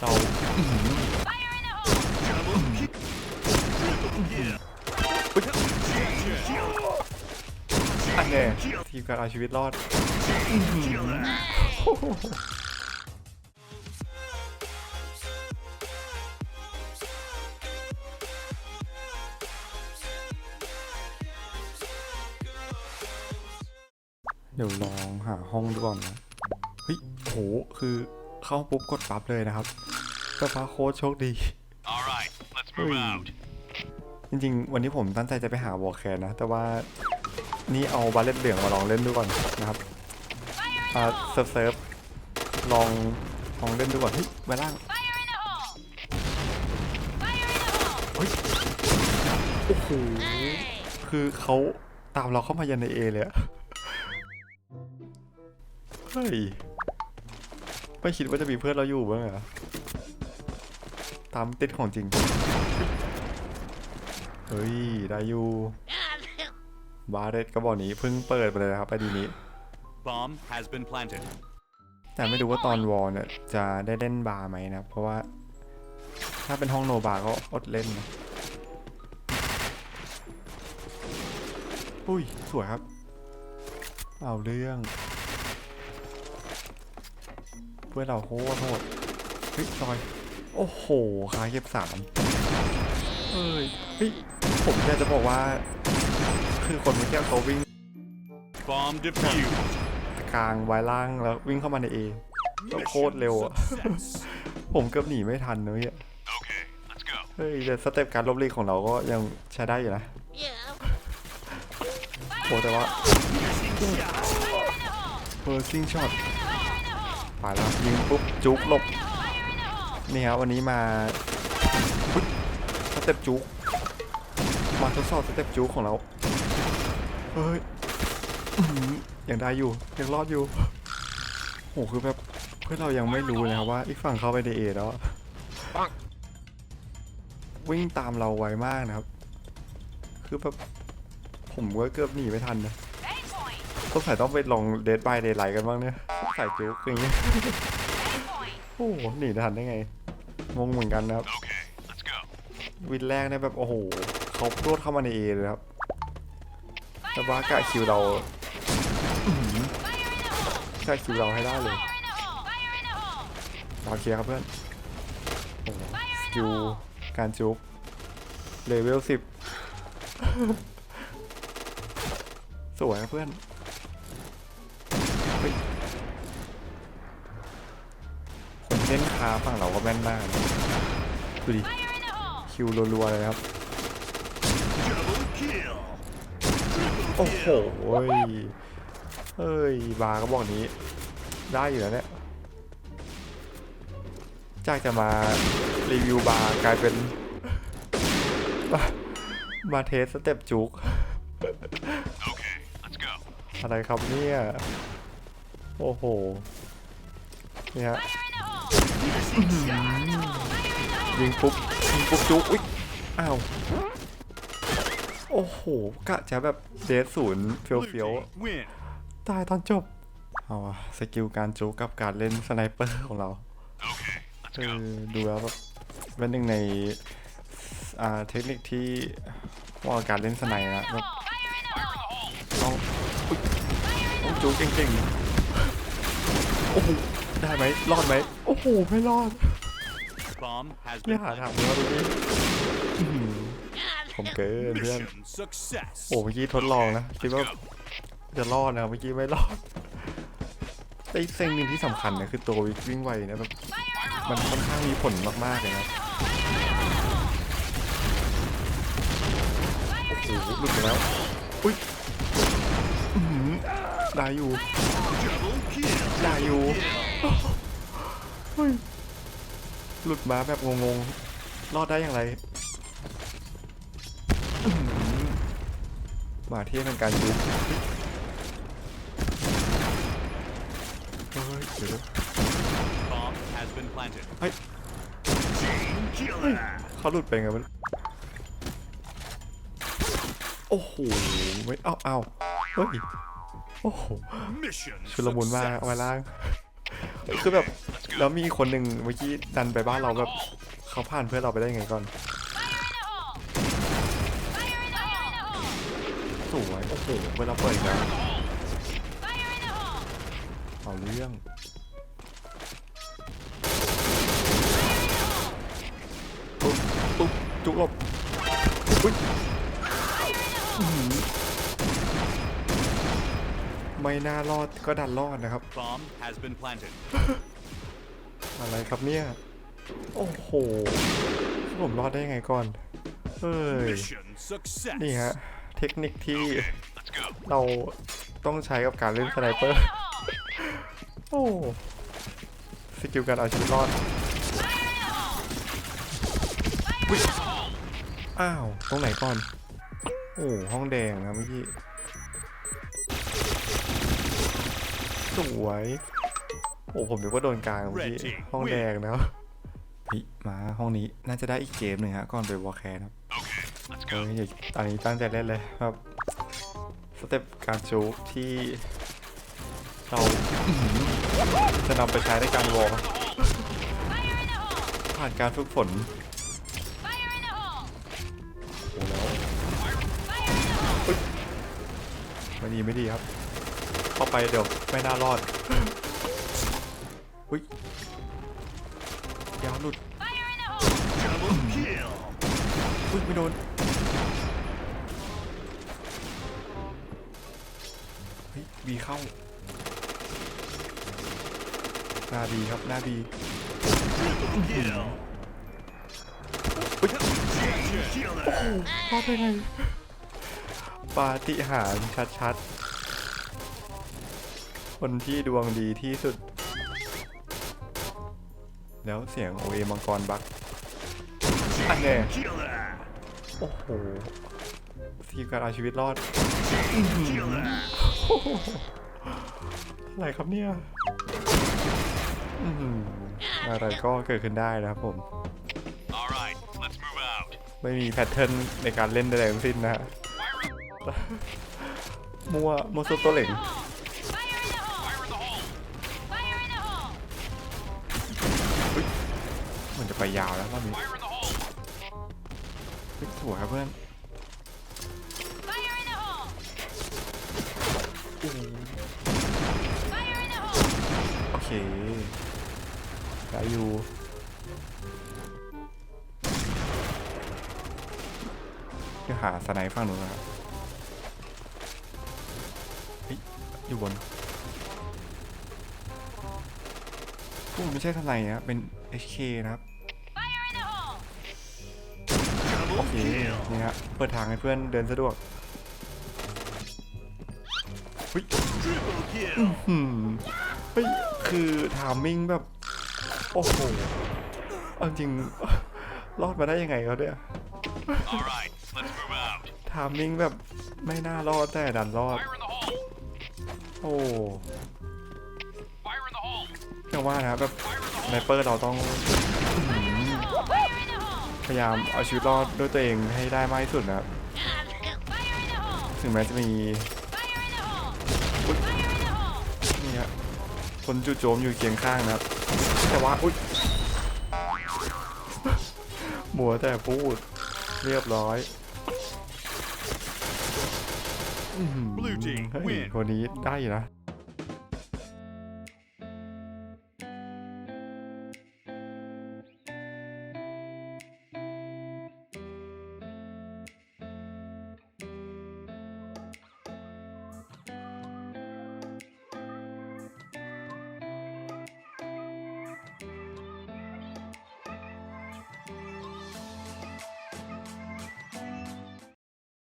เราอันเนี้ยทีมการเอาชีวิตรอดเดี๋ยวลองหาห้องดูก่อนนะ เฮ้ย โห คือเข้าปุ๊บกดปั๊บเลยนะครับ ก็พระโค้ชโชคดี All right, let's move Hey. out. จริงๆ วันนี้ผมตั้งใจจะไปหาวอลแคนนะ แต่ว่านี่เอาบาเลตเหลืองมาลองเล่นดูก่อนนะครับอ่าเซิร์ฟเซิร์ฟลองลองเล่นดูก่อนเฮ้ยไปล่าง Fire in the hole! Fire in the hole! เฮ้ยโอ้โหคือเขาตามเราเข้ามายันในเอเลยอะเฮ้ย ไม่คิดว่าจะมีเพื่อนเราอยู่บ้างเหรอ ตามติดของจริง เฮ้ย ได้อยู่บาเรตก็บอกนี้เพิ่งเปิดไปเลยนะครับไอดีนี้ Bomb has been planted. แต่ไม่รู้ว่าตอนวอลเนี่ยจะได้เล่นบาร์ไหมนะครับเพราะว่า ถ้าเป็นห้องโนบาร์ก็อดเล่นนะอุ้ย สวยครับ เอาเรื่อง เพื่อนเราโคตรโหดเฮ้ยซอย โอ้โหขาเก็บสามเฮ้ยเฮ้ยผมอยากจะบอกว่า คือคนเมื่อกี้เขาวิ่ง Bomb defused. กลางไว้ล่างแล้ววิ่งเข้ามาในเอแล้วโคตรเร็วอะผมเกือบหนีไม่ทันนะเนี่ย Okay, let's go. เฮ้ยแต่สเต็ปการลบลีกของเราก็ยังใช้ได้อยู่นะ Yeah. โอ้แต่ว่า Fire in the hole! เพอร์ซิงช็อต Fire in the hole! ไปแล้วยิงปุ๊บจุกหลบ นี่ครับวันนี้มาอุ๊ยสเต็ปจุกมาทดสอบสเต็ปจุกของเราเฮ้ยอื้อหือยังได้อยู่ยังรอดอยู่โหคือแบบเพื่อนเรายังไม่รู้นะครับว่าอีกฝั่งเข้าไปในเอแล้วอะวิ่งตามเราไวมากนะครับ คือแบบผมก็เกือบหนีไม่ทันนะ Bang point! ต้องใส่ต้องไปลองเดดบายเดย์ไลท์กันบ้างเนี่ยใส่จุกอย่างเงี้ย Bang point! โอ้โหหนีทันได้ไงงงเหมือนกันนะครับ Okay, let's go. วินแรกเนี่ยแบบโอ้โหเขาพรวดเข้ามาในเอเลยครับแต่ว่ากะคิวเราอื้อหือกะคิวเราให้ได้เลย Fire in the hole! Fire in the hole! เราเคลียร์ครับเพื่อนโอ้โหสกิลการจุกเลเวลสิบสวยครับเพื่อนาฝั่งเราก็แม่นมากนะดูดิ Fire in the hole! คิวรัวๆเลยนะครับ Double kill. โอ้โหยเอ้ย บาร์ก็บอกนี้ ได้อยู่แล้วเนี่ยจากจะมารีวิวบาร์กลายเป็น มามาเทสสเต็ปจุก Okay, let's go. อะไรครับเนี่ย โอ้โหเนี่ยฮะ ยิงปุ๊บยิงปุ๊บจุกอุ๊ยอ้าวโอ้โหกะจะแบบเดสศูนย์เฟี้ยวๆตายตอนจบเอาอะสกิลการจูกับการเล่นสไนเปอร์ของเรา Okay, let's เอดูแล้วแบบเป็นหนึ่งในเทคนิคที่ว่าการเล่นสไนนะแบบต้องอุ๊ยต้องจูเก่งๆโอ้โห ได้ไหมรอดไหมโอ้โหไม่รอด Bomb has ไม่ been หา planted. ทางเลยว่าดูดิอื้อหือผมเกินเพื่อน Mission success. โอ้เมื่อกี้ทดลองนะคิดว่าจะรอดนะเมื่อกี้ไม่รอดแต่อีกเซ็งหนึ่งที่สำคัญนะคือตัววิ่งไวนะแบบมันค่อนข้างมีผลมากๆเลยนะโอ้โหหลุดไปแล้วอุ้ยอื้อหือ ได้อยู่ ได้อยู่หลุดมาแบบงงๆ รอดได้อย่างไร มาเทียบเป็นการยุบเฮ้ยเดี๋ยวเฮ้ยเขาหลุดไปไงมันโอ้โห ไม่ เอาเอาเฮ้ย โอ้โห Mission ชุลมุนมาก success. เอาไว้ล่าง คือแบบ Let's แล้วมีคนหนึ่งเมื่อกี้ดันไปบ้านเราแบบเขาผ่านเพื่อนเราไปได้ไงก่อน Fire in the hole! Fire in the hole! สวยโอ้โหเวลาเปิดอีกแล้ว Fire in the hole! เอาเรื่องปุ๊บปุ๊บจุกหลบอุ๊ยอื้อหือ ไม่น่ารอดก็ดันรอดนะครับ Bomb has been planted. อะไรครับเนี่ย โอ้โหผมรอดได้ยังไงก่อน เฮ้ย Mission success. นี่ฮะ เทคนิคที่ Let's go. เราต้องใช้กับการเล่นสไนเปอร์ โอ้ สกิลการเอาชีวิตรอดอุ๊ยอ้าว ตรงไหนก่อน โอ้ ห้องแดงนะเมื่อกี้ สวย โอ้ผมนึกว่าโดนกลางเมื่อกี้ Red team ห้องแดงนะเฮ้ยมาห้องนี้น่าจะได้อีกเกมหนึ่งฮะก่อนไปวอลแคนครับ Okay, let's เอออย่าตอนนี้ตั้งใจเล่นเลยครับสเต็ปการจูบที่เราอื้อหือจะนำไปใช้ในการวอล Fire in the hole! ผ่านการฝึกฝน Fire in the hole! โอ้แล้ว Fire in the hole! ไม่ดีไม่ดีครับ เข้าไปเดี๋ยวไม่น่ารอดอุ้ยยาวหลุดอุ้ยไม่โดนเฮ้ยบีเข้าหน้าดีครับหน้าดี Triple kill. อุ๊ย Chain killer. รอดได้ไงปาฏิหาริย์ชัดๆ คนที่ดวงดีที่สุด แล้วเสียงโอเอมังกรบักอันแน่ Killer. โอ้โหทีมการเอาชีวิตรอด Killer. อะไรครับเนี่ยอื้อหืออะไรก็เกิดขึ้นได้นะครับผม All right, let's move out. ไม่มีแพทเทิร์นในการเล่นใดๆทั้งสิ้นนะฮะมัวมัวสุดตัวเหล่ง มันจะไปยาวแล้วรอบนี้ Fire in the hole. เฮ้ยสวยครับเพื่อนโอเคได้อยู่เดี๋ยวหาสไนป์ฝั่งนู้นนะครับยอยู่บน โอ้ไม่ใช่สไนป์นะเป็น HK นะครับ โอเคนี่ฮะเปิดทางให้เพื่อนเดินสะดวก Triple kill. หืมเฮ้ยคือทามมิ่งแบบ โอ้โหเอาจริง รอดมาได้ยังไงเขาเนี่ยทามมิ่งแบบไม่น่ารอดแต่ดันรอด โอ้ hole. ยังว่านะครับแบบไนเปอร์เราต้องอื้อหือ Fire in the hole! พยายามเอาชีวิตรอดด้วยตัวเองให้ได้มากที่สุดนะครับ Fire in the hole! ถึงแม้จะมี Fire in the hole! Fire in the hole! นี่ฮะคนจู่โจมอยู่เคียงข้างนะครับ แต่ว่าอุ๊ยมัวแต่พูดเรียบร้อยอื้อหือ Blue team เฮ้ย win คนนี้ได้อยู่นะ